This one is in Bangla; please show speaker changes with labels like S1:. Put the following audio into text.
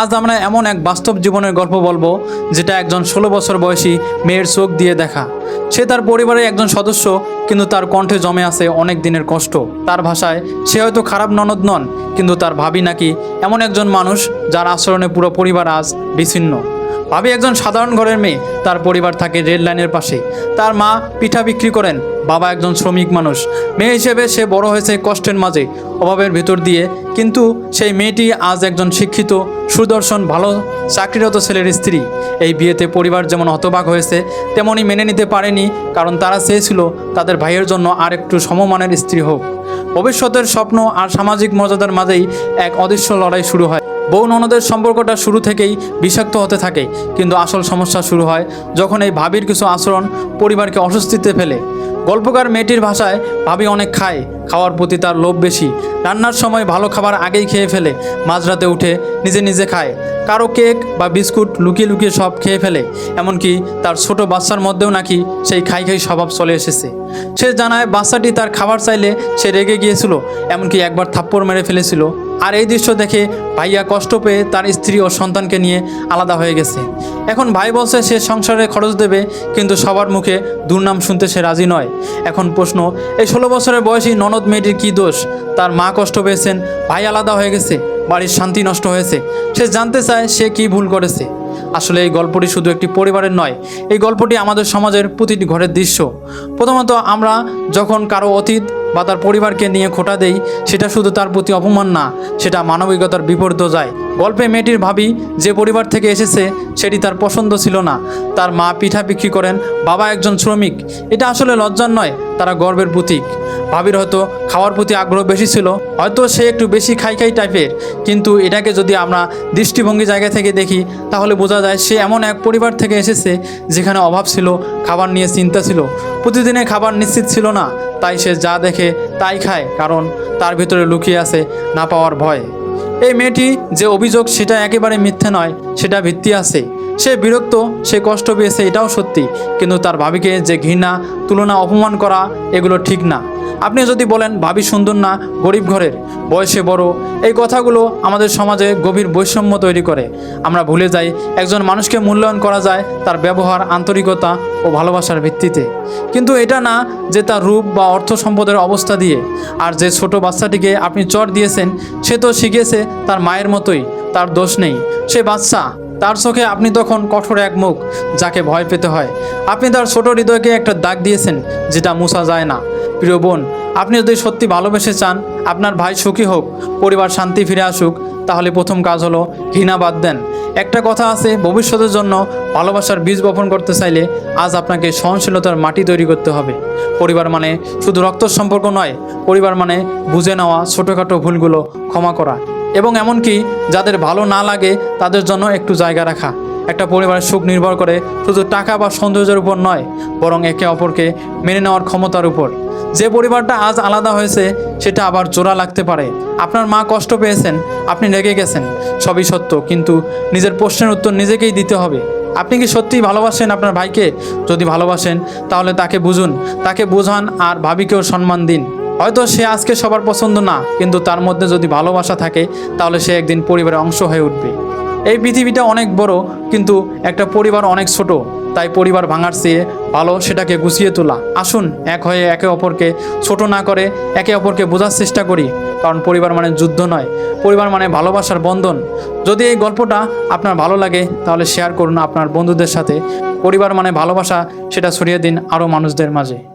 S1: আজ আমরা এমন এক বাস্তব জীবনের গল্প বলব, যেটা একজন ষোলো বছর বয়সী মেয়ের চোখ দিয়ে দেখা। সে তার পরিবারের একজন সদস্য, কিন্তু তার কণ্ঠে জমে আছে অনেক দিনের কষ্ট। তার ভাষায়, সে হয়তো খারাপ ননদ নন, কিন্তু তার ভাবি নাকি এমন একজন মানুষ, যার আচরণে পুরো পরিবার আজ বিচ্ছিন্ন। ভাবি একজন সাধারণ ঘরের মেয়ে, তার পরিবার থাকে রেল লাইনের পাশে। তার মা পিঠা বিক্রি করেন বাবা একজন শ্রমিক মানুষ। মেয়ে হিসেবে সে বড় হয়েছে কষ্টের মাঝে, অভাবের ভেতর দিয়ে। কিন্তু সেই মেয়েটি আজ একজন শিক্ষিত, সুদর্শন, ভালো চাকরিরত ছেলের স্ত্রী। এই বিয়েতে পরিবার যেমন হতবাক হয়েছে তেমনই মেনে নিতে পারেনি, কারণ তারা চেয়েছিল তাদের ভাইয়ের জন্য আর একটু সমমানের স্ত্রী হোক। ভবিষ্যতের স্বপ্ন আর সামাজিক মর্যাদার মাঝেই এক অদৃশ্য লড়াই শুরু হয়। বউ ননদের সম্পর্কটা শুরু থেকেই বিষাক্ত হতে থাকে, কিন্তু আসল সমস্যা শুরু হয় যখন এই ভাবির কিছু আচরণ পরিবারকে অস্বস্তিতে ফেলে। গল্পকার মেয়েটির ভাষায়, ভাবি অনেক খায়, খাওয়ার প্রতি তার লোভ বেশি। রান্নার সময় ভালো খাবার আগেই খেয়ে ফেলে, মাঝরাতে উঠে নিজে নিজে খায়। কারও কেক বা বিস্কুট লুকিয়ে লুকিয়ে সব খেয়ে ফেলে, এমনকি তার ছোট বাচ্চার মধ্যেও নাকি সেই খাই খাই স্বভাব চলে এসেছে। সে জানায়, বাচ্চাটি তার খাবার চাইলে সে রেগে গিয়েছিল, এমনকি একবার থাপ্পড় মেরে ফেলেছিল। আর এই দৃশ্য দেখে ভাইয়া কষ্ট পেয়ে তার স্ত্রী ও সন্তানকে নিয়ে আলাদা হয়ে গেছে। এখন ভাই বলছে সে সংসারে খরচ দেবে, কিন্তু সবার মুখে দুর্নাম শুনতে সে রাজি নয়। এখন প্রশ্ন, এই ষোলো বছরের বয়সী ননদ মেয়েটির কী দোষ? তার মা কষ্ট পেয়েছেন, ভাই আলাদা হয়ে গেছে, বাড়ির শান্তি নষ্ট হয়েছে। সে জানতে চায় সে কি ভুল করেছে। আসলে এই গল্পটি শুধু একটি পরিবারের নয়, এই গল্পটি আমাদের সমাজের প্রতিটি ঘরের দৃশ্য। প্রথমত আমরা যখন কারও অতীত বা তার পরিবারকে নিয়ে খোটা দেই, সেটা শুধু তার প্রতি অপমান না, সেটা মানবিকতার বিপরীত যায়। গল্পে মেয়েটির ভাবি যে পরিবার থেকে এসেছে, সেটি তার পছন্দ ছিল না। তার মা পিঠা বিক্রি করেন, বাবা একজন শ্রমিক। এটা আসলে লজ্জার নয়, তারা গর্বের প্রতীক। ভাবির হয়তো খাওয়ার প্রতি আগ্রহ বেশি ছিল, হয়তো সে একটু বেশি খাই খাই টাইপের। কিন্তু এটাকে যদি আমরা দৃষ্টিভঙ্গি জায়গা থেকে দেখি, তাহলে বোঝা যায় সে এমন এক পরিবার থেকে এসেছে, যেখানে অভাব ছিল, খাবার নিয়ে চিন্তা ছিল। প্রতিদিনে খাবার নিশ্চিত ছিল না তাই সে যা দেখে তাই খায়, কারণ তার ভিতরে লুকিয়ে আছে না পাওয়ার ভয়। এই মেয়েটি যে অভিযোগ, সেটা একেবারে মিথ্যে নয়, সেটা ভিত্তি আছে। সে বিরক্ত, সে কষ্ট পেয়েছে, এটাও সত্যি। কিন্তু তার ভাবিকে যে ঘৃণা, তুলনা, অপমান করা, এগুলো ঠিক না। আপনি যদি বলেন, ভাবি সুন্দর না, গরিব ঘরের, বয়সে বড়, এই কথাগুলো আমাদের সমাজে গভীর বৈষম্য তৈরি করে। আমরা ভুলে যাই, একজন মানুষকে মূল্যায়ন করা যায় তার ব্যবহার, আন্তরিকতা ও ভালোবাসার ভিত্তিতে। কিন্তু এটা না যে তার রূপ বা অর্থ সম্পদের অবস্থা দিয়ে। আর যে ছোট বাচ্চাটিকে আপনি চট দিয়েছেন, সে তো শিখেছে তার মায়ের মতোই, তার দোষ নেই। সে বাচ্চা তার চোখে আপনি তখন কঠোর এক মুখ, যাকে ভয় পেতে হয়। আপনি তার ছোট হৃদয়কে একটা দাগ দিয়েছেন, যেটা মুছা যায় না। প্রিয় বোন, আপনি যদি সত্যি ভালোবেসে চান, আপনার ভাই সুখী হোক, পরিবার শান্তি ফিরে আসুক, তাহলে প্রথম কাজ হলো ঘৃণা বাদ দেন। একটা কথা আছে, ভবিষ্যতের জন্য ভালোবাসার বীজ বপন করতে চাইলে আজ আপনাকে সহনশীলতার মাটি তৈরি করতে হবে। পরিবার মানে শুধু রক্ত সম্পর্ক নয়, পরিবার মানে বুঝে নেওয়া ছোটোখাটো ভুলগুলো ক্ষমা করা। এবং এমনকি যাদের ভালো না লাগে, তাদের জন্য একটু জায়গা রাখা। একটা পরিবারের সুখ নির্ভর করে শুধু টাকা বা সৌন্দর্যের উপর নয়, বরং একে অপরকে মেনে নেওয়ার ক্ষমতার উপর। যে পরিবারটা আজ আলাদা হয়েছে, সেটা আবার জোড়া লাগতে পারে। আপনার মা কষ্ট পেয়েছেন, আপনি রেগে গেছেন, সবই সত্য, কিন্তু নিজের প্রশ্নের উত্তর নিজেকেই দিতে হবে। আপনি কি সত্যিই ভালোবাসেন আপনার ভাইকে? যদি ভালোবাসেন, তাহলে তাকে বুঝুন, তাকে বোঝান আর ভাবিকেও সম্মান দিন। হয়তো সে আজকে সবার পছন্দ না, কিন্তু তার মধ্যে যদি ভালোবাসা থাকে, তাহলে সে একদিন পরিবারের অংশ হয়ে উঠবে। এই পৃথিবীটা অনেক বড়, কিন্তু একটা পরিবার অনেক ছোট, তাই পরিবার ভাঙার চেয়ে ভালো সেটাকে গুছিয়ে তোলা। আসুন, এক হয়ে একে অপরকে ছোট না করে একে অপরকে বোঝার চেষ্টা করি, কারণ পরিবার মানে যুদ্ধ নয়, পরিবার মানে ভালোবাসার বন্ধন। যদি এই গল্পটা আপনার ভালো লাগে, তাহলে শেয়ার করুন আপনার বন্ধুদের সাথে। পরিবার মানে ভালোবাসা, সেটা ছড়িয়ে দিন আরও মানুষদের মাঝে।